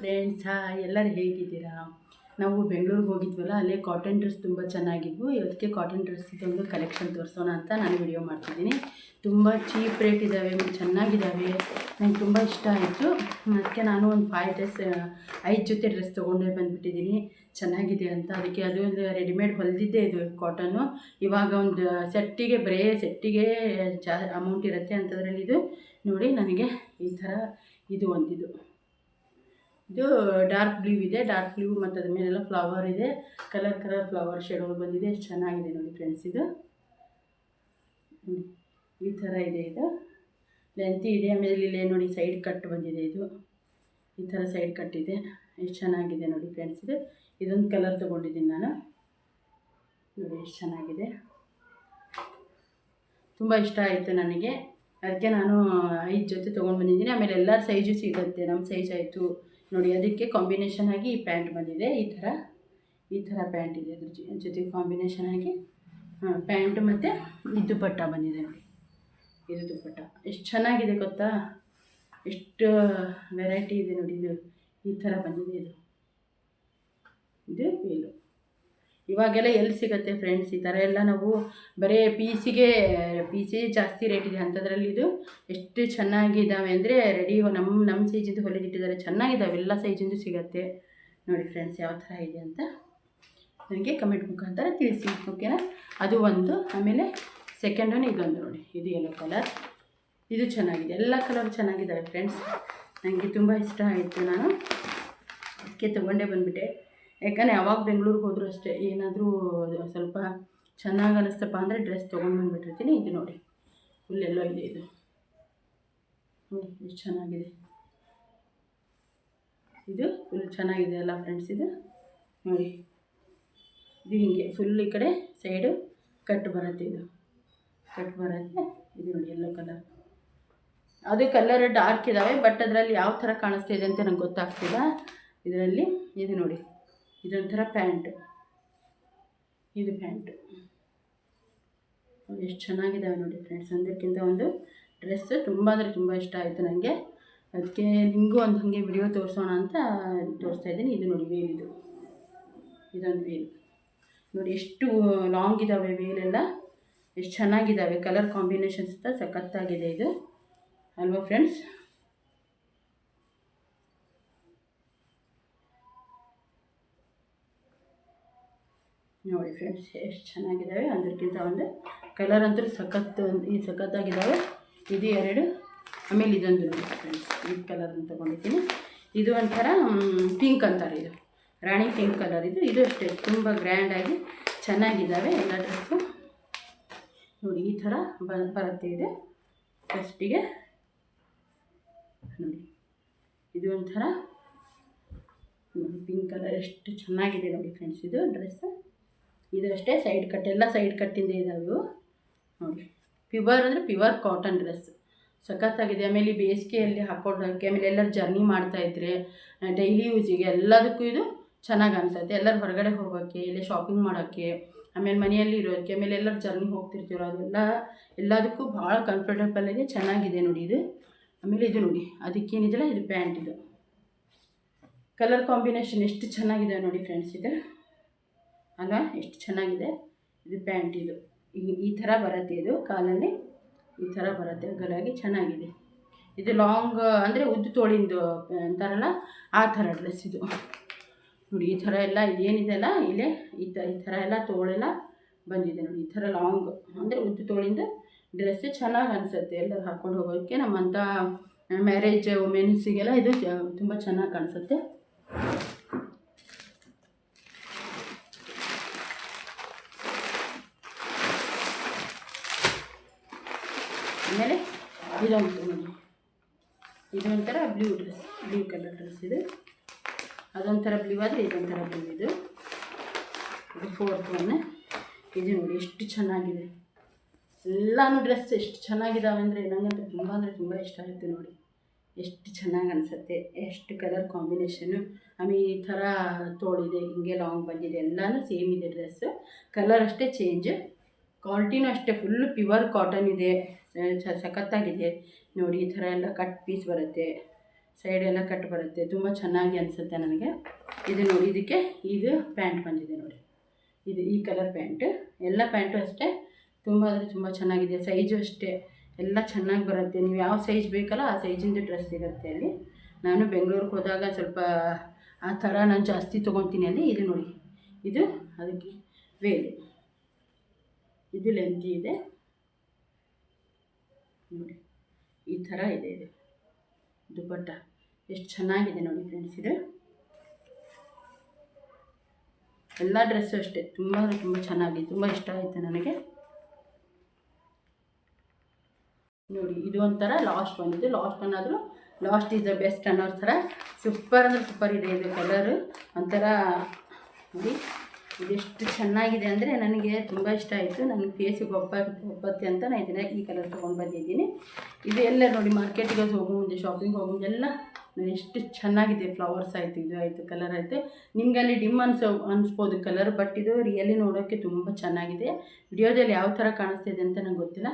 Friends ಎಲ್ಲರೂ ಹೇಗಿದ್ದೀರಾ? ನಾವು ಬೆಂಗಳೂರಿಗೆ ಹೋಗಿದ್ವಲ್ಲ, ಅಲ್ಲೇ ಕಾಟನ್ ಡ್ರೆಸ್ ತುಂಬ ಚೆನ್ನಾಗಿದ್ವು. ಅದಕ್ಕೆ ಕಾಟನ್ ಡ್ರೆಸ್ ಒಂದು ಕಲೆಕ್ಷನ್ ತೋರಿಸೋಣ ಅಂತ ನಾನು ವಿಡಿಯೋ ಮಾಡ್ತಿದ್ದೀನಿ. ತುಂಬ ಚೀಪ್ ರೇಟ್ ಇದ್ದಾವೆ ಚೆನ್ನಾಗಿದ್ದಾವೆ ನಂಗೆ ತುಂಬ ಇಷ್ಟ ಆಯಿತು. ಅದಕ್ಕೆ ನಾನು ಒಂದು ಫೈವ್ ಡ್ರೆಸ್ ಐದು ಜೊತೆ ಡ್ರೆಸ್ ತೊಗೊಂಡೇ ಬಂದುಬಿಟ್ಟಿದ್ದೀನಿ. ಚೆನ್ನಾಗಿದೆ ಅಂತ. ಅದಕ್ಕೆ ಅದು ಒಂದು ರೆಡಿಮೇಡ್ ಹೊಲಿದಿದ್ದೆ ಇದು ಕಾಟನ್ನು ಇವಾಗ ಒಂದು ಸೆಟ್ಟಿಗೆ ಬರೇ ಸೆಟ್ಟಿಗೆ ಜಾ ಅಮೌಂಟ್ ಇರುತ್ತೆ ಅಂಥದ್ರಲ್ಲಿ ಇದು. ನೋಡಿ, ನನಗೆ ಈ ಥರ ಇದು ಒಂದಿದು. ಇದು ಡಾರ್ಕ್ ಬ್ಲೂ ಇದೆ. ಡಾರ್ಕ್ ಬ್ಲೂ ಮತ್ತು ಅದ್ರ ಮೇಲೆಲ್ಲ ಫ್ಲವರ್ ಇದೆ. ಕಲರ್ ಕಲರ್ ಫ್ಲವರ್ ಶೇಡೋ ಬಂದಿದೆ. ಎಷ್ಟು ಚೆನ್ನಾಗಿದೆ ನೋಡಿ ಫ್ರೆಂಡ್ಸ್ ಇದು. ಈ ಥರ ಇದೆ ಇದು. ಲೆಂತಿ ಇದೆ. ಆಮೇಲೆ ಇಲ್ಲಿ ನೋಡಿ ಸೈಡ್ ಕಟ್ ಬಂದಿದೆ ಇದು. ಈ ಥರ ಸೈಡ್ ಕಟ್ ಇದೆ. ಎಷ್ಟು ಚೆನ್ನಾಗಿದೆ ನೋಡಿ ಫ್ರೆಂಡ್ಸ್ ಇದು. ಇದೊಂದು ಕಲರ್ ತೊಗೊಂಡಿದ್ದೀನಿ ನಾನು. ನೋಡಿ ಎಷ್ಟು ಚೆನ್ನಾಗಿದೆ. ತುಂಬ ಇಷ್ಟ ಆಯಿತು ನನಗೆ. ಅದಕ್ಕೆ ನಾನು ಐದು ಜೊತೆ ತೊಗೊಂಡು ಬಂದಿದ್ದೀನಿ. ಆಮೇಲೆ ಎಲ್ಲ ಸೈಜು ಸಿಗುತ್ತೆ. ನಮ್ಮ ಸೈಜ್ ಆಯಿತು. ನೋಡಿ, ಅದಕ್ಕೆ ಕಾಂಬಿನೇಷನ್ ಆಗಿ ಈ ಪ್ಯಾಂಟ್ ಬಂದಿದೆ. ಈ ಥರ ಈ ಥರ ಪ್ಯಾಂಟ್ ಇದೆ ಅದ್ರ ಜೊತೆ ಕಾಂಬಿನೇಷನ್ ಆಗಿ ಪ್ಯಾಂಟ್ ಮತ್ತು ಇದು ಪಟ್ಟ ಬಂದಿದೆ ನೋಡಿ. ಇದು ದುಪ್ಪಟ್ಟ. ಎಷ್ಟು ಚೆನ್ನಾಗಿದೆ ಗೊತ್ತಾ? ಎಷ್ಟು ವೆರೈಟಿ ಇದೆ ನೋಡಿ ಇದು. ಈ ಥರ ಬಂದಿದೆ ಇದು. ಇದು ವೀಲು ಇವಾಗೆಲ್ಲ ಎಲ್ಲಿ ಸಿಗುತ್ತೆ ಫ್ರೆಂಡ್ಸ್ ಈ ಥರ ಎಲ್ಲ ನಾವು ಬರೀ ಪೀಸಿಗೆ ಪೀಸೇ ಜಾಸ್ತಿ ರೇಟ್ ಇದೆ. ಅಂಥದ್ರಲ್ಲಿ ಇದು ಎಷ್ಟು ಚೆನ್ನಾಗಿದ್ದಾವೆ ಅಂದರೆ ರೆಡಿ ನಮ್ಮ ನಮ್ಮ ಸೈಜಿಂದು ಹೊಲಿದಿಟ್ಟಿದ್ದಾರೆ ಚೆನ್ನಾಗಿದ್ದಾವೆ ಎಲ್ಲ ಸೈಜಿಂದು ಸಿಗುತ್ತೆ. ನೋಡಿ ಫ್ರೆಂಡ್ಸ್ ಯಾವ ಥರ ಇದೆ ಅಂತ ನನಗೆ ಕಮೆಂಟ್ ಮುಖಾಂತರ ತಿಳಿಸಿ. ಓಕೆನಾ ಅದು ಒಂದು. ಆಮೇಲೆ ಸೆಕೆಂಡ್ ಒನ್ ಇದೊಂದು ನೋಡಿ. ಇದು ಎಲ್ಲೋ ಕಲರ್ ಇದು ಚೆನ್ನಾಗಿದೆ. ಎಲ್ಲ ಕಲರ್ ಚೆನ್ನಾಗಿದ್ದಾವೆ ಫ್ರೆಂಡ್ಸ್ ನನಗೆ ತುಂಬ ಇಷ್ಟ ಆಯಿತು ನಾನು. ಅದಕ್ಕೆ ತೊಗೊಂಡೇ ಬಂದುಬಿಟ್ಟೆ. ಯಾಕಂದರೆ ಯಾವಾಗ ಬೆಂಗಳೂರಿಗೆ ಹೋದರೂ ಅಷ್ಟೇ ಏನಾದರೂ ಸ್ವಲ್ಪ ಚೆನ್ನಾಗಿ ಅನ್ನಿಸ್ತಪ್ಪ ಅಂದರೆ ಡ್ರೆಸ್ ತೊಗೊಂಡು ಬಂದುಬಿಟ್ಟಿರ್ತೀನಿ. ಇದು ನೋಡಿ. ಫುಲ್ ಎಲ್ಲೋ ಇದೆ ಇದು. ನೋಡಿ ಎಷ್ಟು ಚೆನ್ನಾಗಿದೆ. ಇದು ಫುಲ್ ಚೆನ್ನಾಗಿದೆ ಅಲ್ಲ ಫ್ರೆಂಡ್ಸ್ ಇದು? ನೋಡಿ. ಇದು ಹೀಗೆ ಫುಲ್ ಈ ಕಡೆ ಸೈಡು ಕಟ್ ಬರುತ್ತೆ ಇದು. ಕಟ್ ಬರುತ್ತೆ. ಇದು ನೋಡಿ ಎಲ್ಲೋ ಕಲರ್ ಅದು ಕಲರ್ ಡಾರ್ಕ್ ಇದ್ದಾವೆ ಬಟ್ ಅದರಲ್ಲಿ ಯಾವ ಥರ ಕಾಣಿಸ್ತಾ ಇದೆ ಅಂತ ನಂಗೆ ಗೊತ್ತಾಗ್ತಿಲ್ಲ. ಇದರಲ್ಲಿ, ಇದು ನೋಡಿ. ಇದೊಂಥರ ಪ್ಯಾಂಟು. ಇದು ಪ್ಯಾಂಟು. ಎಷ್ಟು ಚೆನ್ನಾಗಿದ್ದಾವೆ ನೋಡಿ ಫ್ರೆಂಡ್ಸ್. ಒಂದಕ್ಕಿಂತ ಒಂದು ಡ್ರೆಸ್ ತುಂಬ ಅಂದರೆ ತುಂಬ ಇಷ್ಟ ಆಯಿತು ನನಗೆ ಅದಕ್ಕೆ ನಿಮಗೂ ಒಂದು ಹಾಗೆ ವಿಡಿಯೋ ತೋರಿಸೋಣ ಅಂತ ತೋರಿಸ್ತಾ ಇದ್ದೀನಿ. ಇದು ನೋಡಿ ವೇಲ್ ಇದು. ಇದೊಂದು ವೇಲ್ ನೋಡಿ ಎಷ್ಟು ಲಾಂಗ್ ಇದ್ದಾವೆ ವೇಲೆಲ್ಲ ಎಷ್ಟು ಚೆನ್ನಾಗಿದ್ದಾವೆ ಕಲರ್ ಕಾಂಬಿನೇಷನ್ಸ್ ಸಹ ಸಖತ್ತಾಗಿದೆ ಇದು. ಅಲ್ವಾ ಫ್ರೆಂಡ್ಸ್? ನೋಡಿ ಫ್ರೆಂಡ್ಸ್ ಎಷ್ಟು ಚೆನ್ನಾಗಿದ್ದಾವೆ ಅದಕ್ಕಿಂತ ಒಂದು ಕಲರ್ ಅಂತೂ ಸಖತ್ ಈ ಸಖತ್ತಾಗಿದ್ದಾವೆ ಇದು ಎರಡು. ಆಮೇಲೆ ಇದೊಂದು ನೋಡಿ ಫ್ರೆಂಡ್ಸ್ ಈ ಕಲರ್ ತೊಗೊಂಡಿದ್ದೀನಿ. ಇದು ಒಂಥರ ಪಿಂಕ್ ಅಂತಾರೆ ಇದು. ರಾಣಿ ಪಿಂಕ್ ಕಲರ್ ಇದು. ಇದು ಅಷ್ಟೇ, ತುಂಬ ಗ್ರ್ಯಾಂಡಾಗಿ ಚೆನ್ನಾಗಿದ್ದಾವೆ ಎಲ್ಲ ಡ್ರೆಸ್ಸು ನೋಡಿ, ಈ ಥರ ಬ, ಬರುತ್ತೆ ಇದೆ. ಫಸ್ಟಿಗೆ ನೋಡಿ, ಇದು ಒಂಥರ ಪಿಂಕ್ ಕಲರ್ ಎಷ್ಟು ಚೆನ್ನಾಗಿದೆ ನೋಡಿ ಫ್ರೆಂಡ್ಸ್ ಇದು ಡ್ರೆಸ್ಸು ಇದು ಅಷ್ಟೇ ಸೈಡ್ ಕಟ್ ಎಲ್ಲ ಸೈಡ್ ಕಟ್ಟಿಂದ ಇದ್ದಾವೆ ನೋಡಿ ಪ್ಯೂವರ್ ಅಂದರೆ ಪ್ಯೂವರ್ ಕಾಟನ್ ಡ್ರೆಸ್ ಸಖತ್ತಾಗಿದೆ. ಆಮೇಲೆ ಈ ಬೇಸಿಗೆಯಲ್ಲಿ ಹಾಕ್ಕೊಳ್ಳೋಕ್ಕೆ ಆಮೇಲೆ ಎಲ್ಲರೂ ಜರ್ನಿ ಮಾಡ್ತಾಯಿದ್ರೆ ಡೈಲಿ ಯೂಸಿಗೆ ಎಲ್ಲದಕ್ಕೂ ಇದು ಚೆನ್ನಾಗಿ ಅನಿಸುತ್ತೆ. ಎಲ್ಲರೂ ಹೊರಗಡೆ ಹೋಗೋಕ್ಕೆ ಇಲ್ಲಿ ಶಾಪಿಂಗ್ ಮಾಡೋಕ್ಕೆ ಆಮೇಲೆ ಮನೆಯಲ್ಲಿ ಇರೋಕ್ಕೆ ಆಮೇಲೆ ಎಲ್ಲರೂ ಜರ್ನಿ ಹೋಗ್ತಿರ್ತೀರೋ ಅದೆಲ್ಲ ಎಲ್ಲದಕ್ಕೂ ಭಾಳ ಕಂಫರ್ಟಬಲ್ ಇದೆ ಚೆನ್ನಾಗಿದೆ ನೋಡಿ ಇದು. ಆಮೇಲೆ ಇದು ನೋಡಿ, ಅದಕ್ಕೇನಿದೆಯಲ್ಲ, ಇದು ಪ್ಯಾಂಟ್ ಇದು. ಕಲರ್ ಕಾಂಬಿನೇಷನ್ ಎಷ್ಟು ಚೆನ್ನಾಗಿದೆ ನೋಡಿ ಫ್ರೆಂಡ್ಸ್ ಇದು. ಅಲ್ವಾ ಎಷ್ಟು ಚೆನ್ನಾಗಿದೆ? ಇದು ಪ್ಯಾಂಟ್ ಇದು. ಈ ಥರ ಬರುತ್ತೆ ಇದು ಕಾಲಲ್ಲಿ. ಈ ಥರ ಬರುತ್ತೆ ಅಗಲಾಗಿ ಚೆನ್ನಾಗಿದೆ. ಇದು ಲಾಂಗ್ ಅಂದರೆ ಉದ್ದು ತೋಳಿಂದು ಅಂತಾರಲ್ಲ, ಆ ಥರ ಡ್ರೆಸ್ ಇದು. ನೋಡಿ, ಈ ಥರ ಎಲ್ಲ ಇದೇನಿದೆಲ್ಲ ಇಲ್ಲೇ ಈ ಥರ ಈ ಥರ ಎಲ್ಲ ತೋಳೆಲ್ಲ ಬಂದಿದೆ ನೋಡಿ, ಈ ಥರ ಲಾಂಗ್ ಅಂದರೆ ಉದ್ದು ತೋಳಿಂದ ಡ್ರೆಸ್ ಚೆನ್ನಾಗಿ ಅನಿಸುತ್ತೆ ಎಲ್ಲರೂ ಹಾಕ್ಕೊಂಡು ಹೋಗೋಕ್ಕೆ ನಮ್ಮಂಥ ಮ್ಯಾರೇಜ್ ವುಮೆನ್ಸಿಗೆಲ್ಲ ಇದು ತುಂಬ ಚೆನ್ನಾಗಿ ಕಾಣಿಸುತ್ತೆ ಆಮೇಲೆ ಇದೊಂದು ನೋಡಿ ಇದೊಂಥರ blue dress blue colour dress ಇದು. ಅದೊಂಥರ ಬ್ಲೂ ಆದರೆ ಇದೊಂಥರ ಬ್ಲೂ ಇದು. ಇದು ಫೋರ್ತ್ ಒನ್ ಇದು ನೋಡಿ ಎಷ್ಟು ಚೆನ್ನಾಗಿದೆ. ಎಲ್ಲನೂ ಡ್ರೆಸ್ ಎಷ್ಟು ಚೆನ್ನಾಗಿದ್ದಾವೆ ಅಂದರೆ ನನಗಂತೂ ತುಂಬ ಅಂದರೆ ತುಂಬ ಇಷ್ಟ ಆಯಿತು ನೋಡಿ. ಎಷ್ಟು ಚೆನ್ನಾಗಿ ಅನಿಸುತ್ತೆ, ಎಷ್ಟು ಕಲರ್ ಕಾಂಬಿನೇಷನು ಆಮೇಲೆ ಈ ಥರ ತೋಳಿದೆ, ಹಿಂಗೆ ಲಾಂಗ್ ಬಂದಿದೆ, ಎಲ್ಲನೂ ಸೇಮ್ ಇದೆ ಡ್ರೆಸ್ಸು ಕಲರ್ ಅಷ್ಟೇ ಚೇಂಜ್ ಕ್ವಾಲಿಟಿನೂ ಅಷ್ಟೇ ಫುಲ್ಲು ಪ್ಯೂರ್ ಕಾಟನ್ ಇದೆ. ಸಖತ್ತಾಗಿದೆ. ನೋಡಿ, ಈ ಥರ ಎಲ್ಲ ಕಟ್ ಪೀಸ್ ಬರುತ್ತೆ. ಸೈಡ್ ಎಲ್ಲ ಕಟ್ ಬರುತ್ತೆ. ತುಂಬ ಚೆನ್ನಾಗಿ ಅನಿಸುತ್ತೆ ನನಗೆ. ಇದು ನೋಡಿ, ಇದಕ್ಕೆ ಇದು ಪ್ಯಾಂಟ್ ಬಂದಿದೆ ನೋಡಿ. ಇದು ಈ ಕಲರ್ ಪ್ಯಾಂಟ್. ಎಲ್ಲ ಪ್ಯಾಂಟು ಅಷ್ಟೇ. ತುಂಬ ಅಂದರೆ ತುಂಬ ಚೆನ್ನಾಗಿದೆ. ಸೈಜು ಅಷ್ಟೇ. ಎಲ್ಲ ಚೆನ್ನಾಗಿ ಬರುತ್ತೆ. ನೀವು ಯಾವ ಸೈಜ್ ಬೇಕಲ್ಲ ಆ ಸೈಜಿಂದು ಡ್ರೆಸ್ ಸಿಗುತ್ತೆ ಅಲ್ಲಿ. ನಾನು ಬೆಂಗಳೂರಿಗೆ ಹೋದಾಗ ಸ್ವಲ್ಪ ಆ ಥರ ನಾನು ಜಾಸ್ತಿ ತೊಗೊತೀನಿ ಅಲ್ಲಿ. ಇದು ನೋಡಿ. ಇದು ಅದಕ್ಕೆ ವೇಲು. ಇದು ಲೆಂತಿ ಇದೆ. ನೋಡಿ. ಈ ಥರ ಇದೆ ಇದು. ದುಪಟ್ಟ ಎಷ್ಟು ಚೆನ್ನಾಗಿದೆ ನೋಡಿ ಫ್ರೆಂಡ್ಸ್ ಇದು. ಎಲ್ಲ ಡ್ರೆಸ್ಸು ಅಷ್ಟೇ. ತುಂಬ ತುಂಬ ಚೆನ್ನಾಗಿದೆ ತುಂಬ ಇಷ್ಟ ಆಯಿತು ನನಗೆ. ನೋಡಿ, ಇದು ಒಂಥರ ಲಾಸ್ಟ್ ಬಂದಿದ್ದು ಲಾಸ್ಟ್ ಅನ್ನಾದರೂ ಲಾಸ್ಟ್ ಇಸ್ ದ ಬೆಸ್ಟ್ ಅನ್ನೋ ಥರ ಸೂಪರ್ ಅಂದರೆ ಸೂಪರ್ ಇದೆ ಇದು ಕಲರು ಒಂಥರ ನೋಡಿ. ಇದೆಷ್ಟು ಚೆನ್ನಾಗಿದೆ ಅಂದರೆ ನನಗೆ ತುಂಬ ಇಷ್ಟ ಆಯಿತು. ನನಗೆ ಫೇಸಿಗೆ ಒಪ್ಪ ಒಪ್ಪತ್ತೆ ಅಂತ ನಾನು ಇದನ್ನ ಈ ಕಲರ್ ತೊಗೊಂಡು ಬಂದಿದ್ದೀನಿ. ಇದು ಎಲ್ಲ ನೋಡಿ ಮಾರ್ಕೆಟಿಗೆ ಹೋಗೋ ಮುಂದೆ ಶಾಪಿಂಗ್ ಹೋಗೋ, ಎಲ್ಲ ನೋಡಿ ಎಷ್ಟು ಚೆನ್ನಾಗಿದೆ ಫ್ಲವರ್ಸ್ ಆಯಿತು, ಇದು ಆಯಿತು ಕಲರ್ ಆಯಿತು. ನಿಮ್ಗೆ ಅಲ್ಲಿ ಡಿಮ್ ಅನ್ಸೋ ಅನಿಸ್ಬೋದು ಕಲರ್ ಬಟ್ ಇದು ರಿಯಲಿ ನೋಡೋಕ್ಕೆ ತುಂಬ ಚೆನ್ನಾಗಿದೆ. ವಿಡಿಯೋದಲ್ಲಿ ಯಾವ ಥರ ಕಾಣಿಸ್ತಿದೆ ಅಂತ ನಂಗೆ ಗೊತ್ತಿಲ್ಲ.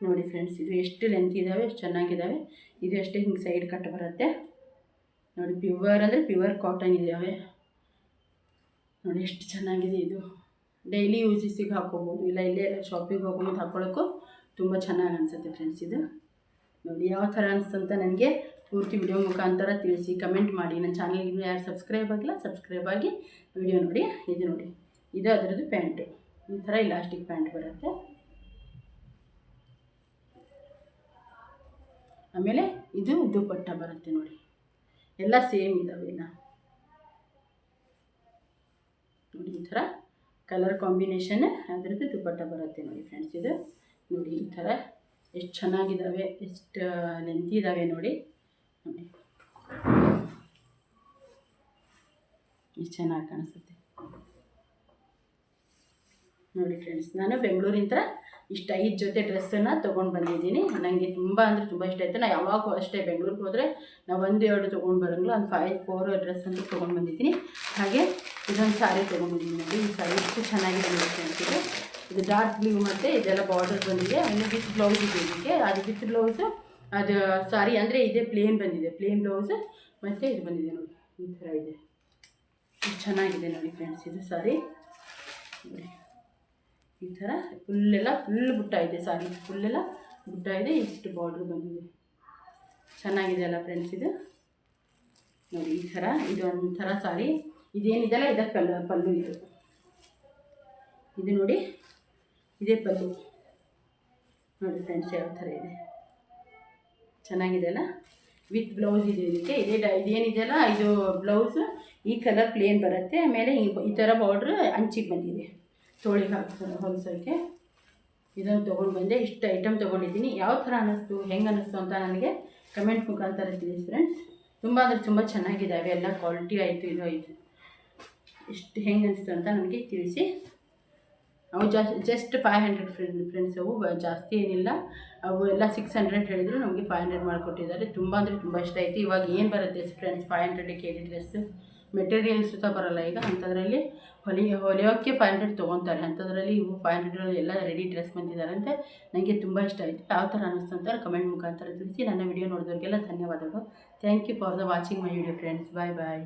ನೋಡಿ ಫ್ರೆಂಡ್ಸ್ ಇದು ಎಷ್ಟು ಲೆಂತ್ ಇದ್ದಾವೆ ಎಷ್ಟು ಚೆನ್ನಾಗಿದ್ದಾವೆ ಇದು ಅಷ್ಟೇ ಹಿಂಗೆ ಸೈಡ್ ಕಟ್ ಬರುತ್ತೆ. ನೋಡಿ ಪ್ಯೂವರ್ ಅಂದರೆ ಪ್ಯೂವರ್ ಕಾಟನ್ ಇದ್ದಾವೆ ನೋಡಿ ಎಷ್ಟು ಚೆನ್ನಾಗಿದೆ ಇದು. ಡೈಲಿ ಯೂಸಿಸಿಗೆ ಹಾಕ್ಕೋಬೋದು ಇಲ್ಲ ಇಲ್ಲೇ ಶಾಪಿಗೆ ಹೋಗ್ಬೋದು ಹಾಕ್ಕೊಳ್ಳೋಕ್ಕೂ ತುಂಬ ಚೆನ್ನಾಗಿ ಅನಿಸುತ್ತೆ ಫ್ರೆಂಡ್ಸ್ ಇದು. ನೋಡಿ ಯಾವ ಥರ ಅನಿಸ್ತಂತ ನನಗೆ ಪೂರ್ತಿ ವಿಡಿಯೋ ಮುಖಾಂತರ ತಿಳಿಸಿ ಕಮೆಂಟ್ ಮಾಡಿ. ನನ್ನ ಚಾನಲ್ಗೆ ಯಾರು ಸಬ್ಸ್ಕ್ರೈಬ್ ಆಗಿಲ್ಲ ಸಬ್ಸ್ಕ್ರೈಬ್ ಆಗಿ ವಿಡಿಯೋ ನೋಡಿ. ಇದು ನೋಡಿ. ಇದು ಅದರದ್ದು ಪ್ಯಾಂಟು ಈ ಥರ ಇಲಾಸ್ಟಿಕ್ ಪ್ಯಾಂಟ್ ಬರುತ್ತೆ. ಆಮೇಲೆ ಇದು ದುಪ್ಪಟ್ಟ ಬರುತ್ತೆ ನೋಡಿ. ಎಲ್ಲ ಸೇಮ್ ಇದ್ದಾವೆ ಎಲ್ಲ ನೋಡಿ ಈ ಥರ. ಕಲರ್ ಕಾಂಬಿನೇಷನ್ ಅದರದ್ದು ದುಪ್ಪಟ್ಟ ಬರುತ್ತೆ ನೋಡಿ ಫ್ರೆಂಡ್ಸ್ ಇದು. ನೋಡಿ ಈ ಥರ ಎಷ್ಟು ಚೆನ್ನಾಗಿದ್ದಾವೆ ಎಷ್ಟು ಲೆಂತಿ ಇದ್ದಾವೆ ನೋಡಿ. ನೋಡಿ. ಎಷ್ಟು ಚೆನ್ನಾಗಿ ಕಾಣಿಸುತ್ತೆ. ನೋಡಿ ಫ್ರೆಂಡ್ಸ್ ನಾನು ಬೆಂಗಳೂರಿಂದ ಇಷ್ಟು ಐದು ಜೊತೆ ಡ್ರೆಸ್ಸನ್ನು ತೊಗೊಂಡು ಬಂದಿದ್ದೀನಿ. ನನಗೆ ತುಂಬ ಅಂದರೆ ತುಂಬ ಇಷ್ಟ ಆಯಿತು. ನಾನು ಯಾವಾಗೂ ಅಷ್ಟೇ ಬೆಂಗಳೂರಿಗೆ ಹೋದರೆ ನಾವು ಒಂದು ಎರಡು ತೊಗೊಂಡು ಬರೋಂಗಿಲ್ಲ, ಒಂದು ಫೈವ್ ಫೋರ್ ಡ್ರೆಸ್ ಅಂತ ತೊಗೊಂಡು ಬಂದಿದ್ದೀನಿ. ಹಾಗೆ ಇದೊಂದು ಸಾರಿ ತೊಗೊಂಡಿದ್ದೀನಿ ನೋಡಿ. ಈ ಸಾರಿ ಎಷ್ಟು ಚೆನ್ನಾಗಿದೆ ನೋಡಿ ಫ್ರೆಂಡ್ಸ್ ಇದು. ಡಾರ್ಕ್ ಬ್ಲೂ ಮತ್ತು ಇದೆಲ್ಲ ಬಾರ್ಡರ್ ಬಂದಿದೆ. ಆಮೇಲೆ ವಿತ್ ಬ್ಲೌಸ್ ಇದೆ ಇದಕ್ಕೆ. ಅದು ವಿತ್ ಬ್ಲೌಸು, ಅದು ಸಾರಿ ಅಂದರೆ ಇದೆ ಪ್ಲೇನ್ ಬಂದಿದೆ. ಪ್ಲೇನ್ ಬ್ಲೌಸ್ ಮತ್ತು ಇದು ಬಂದಿದೆ ನೋಡಿ. ಈ ಥರ ಇದೆ. ಇದು ಚೆನ್ನಾಗಿದೆ ನೋಡಿ ಫ್ರೆಂಡ್ಸ್ ಇದು ಸಾರಿ. ಈ ಥರ ಫುಲ್ಲೆಲ್ಲ ಫುಲ್ ಬುಟ್ಟ ಇದೆ ಸಾರಿ. ಫುಲ್ಲೆಲ್ಲ ಬುಟ್ಟ ಇದೆ. ಇಷ್ಟು ಬಾರ್ಡ್ರ್ ಬಂದಿದೆ. ಚೆನ್ನಾಗಿದೆ ಅಲ್ಲ ಫ್ರೆಂಡ್ಸ್ ಇದು. ನೋಡಿ ಈ ಥರ ಇದು ಒಂಥರ ಸಾರಿ. ಇದೇನಿದೆಲ್ಲ ಇದಕ್ಕೆ ಪಲ್ಲು ಪಲ್ಲು ಇದು. ಇದು ನೋಡಿ, ಇದೇ ಪಲ್ಲು. ನೋಡಿ ಫ್ರೆಂಡ್ಸ್, ಯಾವ ಥರ ಇದೆ. ಚೆನ್ನಾಗಿದೆ ಅಲ್ಲ? ವಿತ್ ಬ್ಲೌಸ್ ಇದೆ ಇದಕ್ಕೆ. ಇದೇ ಡ, ಇದೇನಿದೆಯಲ್ಲ? ಇದು ಬ್ಲೌಸು, ಈ ಕಲರ್ ಪ್ಲೇನ್ ಬರುತ್ತೆ. ಆಮೇಲೆ ಈ ಥರ ಬಾರ್ಡ್ರ್ ಅಂಚಿಗೆ ಬಂದಿದೆ. ತೋಳಿಗೆ ಹಾಕ್ತಾರೆ ಹೊಲಿಸೋಕ್ಕೆ ಇದನ್ನು ತೊಗೊಂಡು ಬಂದೆ. ಇಷ್ಟು ಐಟಮ್ ತೊಗೊಂಡಿದ್ದೀನಿ. ಯಾವ ಥರ ಅನ್ನಿಸ್ತು, ಹೆಂಗೆ ಅನ್ನಿಸ್ತು ಅಂತ ನನಗೆ ಕಮೆಂಟ್ ಮುಖಾಂತರ ತಿಳಿಸಿ ಫ್ರೆಂಡ್ಸ್. ತುಂಬ ಅಂದರೆ ತುಂಬ ಚೆನ್ನಾಗಿದ್ದಾವೆ. ಎಲ್ಲ ಕ್ವಾಲಿಟಿ ಆಯಿತು, ಇದು ಆಯಿತು. ಎಷ್ಟು ಹೆಂಗೆ ಅನಿಸ್ತು ಅಂತ ನನಗೆ ತಿಳಿಸಿ. ಅವು ಜಾಸ್ತಿ just five hundred friend friends ಅವು ಜಾಸ್ತಿ ಏನಿಲ್ಲ. ಅವು ಎಲ್ಲ ಸಿಕ್ಸ್ ಹಂಡ್ರೆಡ್ ಹೇಳಿದ್ರು ನಮಗೆ ಫೈವ್ ಹಂಡ್ರೆಡ್ ಮಾಡಿಕೊಟ್ಟಿದ್ದಾರೆ. ತುಂಬ ಅಂದರೆ ತುಂಬ ಇಷ್ಟ ಆಯಿತು. ಇವಾಗ ಏನು ಬರುತ್ತೆ friends five hundred K G dress material ಸುತ್ತ ಬರಲ್ಲ ಈಗ ಅಂಥದ್ರಲ್ಲಿ ಹೊಲಿ ಹೊಲಿಯೋಕ್ಕೆ ಫೈವ್ ಹಂಡ್ರೆಡ್ ತೊಗೊತಾರೆ. ಅಂಥದ್ರಲ್ಲಿ ಇವು ಫೈವ್ ಹಂಡ್ರೆಡಲ್ಲಿ ಎಲ್ಲ ರೆಡಿ ಡ್ರೆಸ್ ಬಂದಿದ್ದಾರಂತೆ. ನನಗೆ ತುಂಬ ಇಷ್ಟ ಆಯಿತು. ಯಾವ ಥರ ಅನ್ನಿಸ್ತು ಅಂತ ಕಮೆಂಟ್ ಮುಖಾಂತರ ತಿಳಿಸಿ. ನನ್ನ ವಿಡಿಯೋ ನೋಡಿದವ್ರಿಗೆಲ್ಲ ಧನ್ಯವಾದಗಳು. Thank you for the watching my video friends bye bye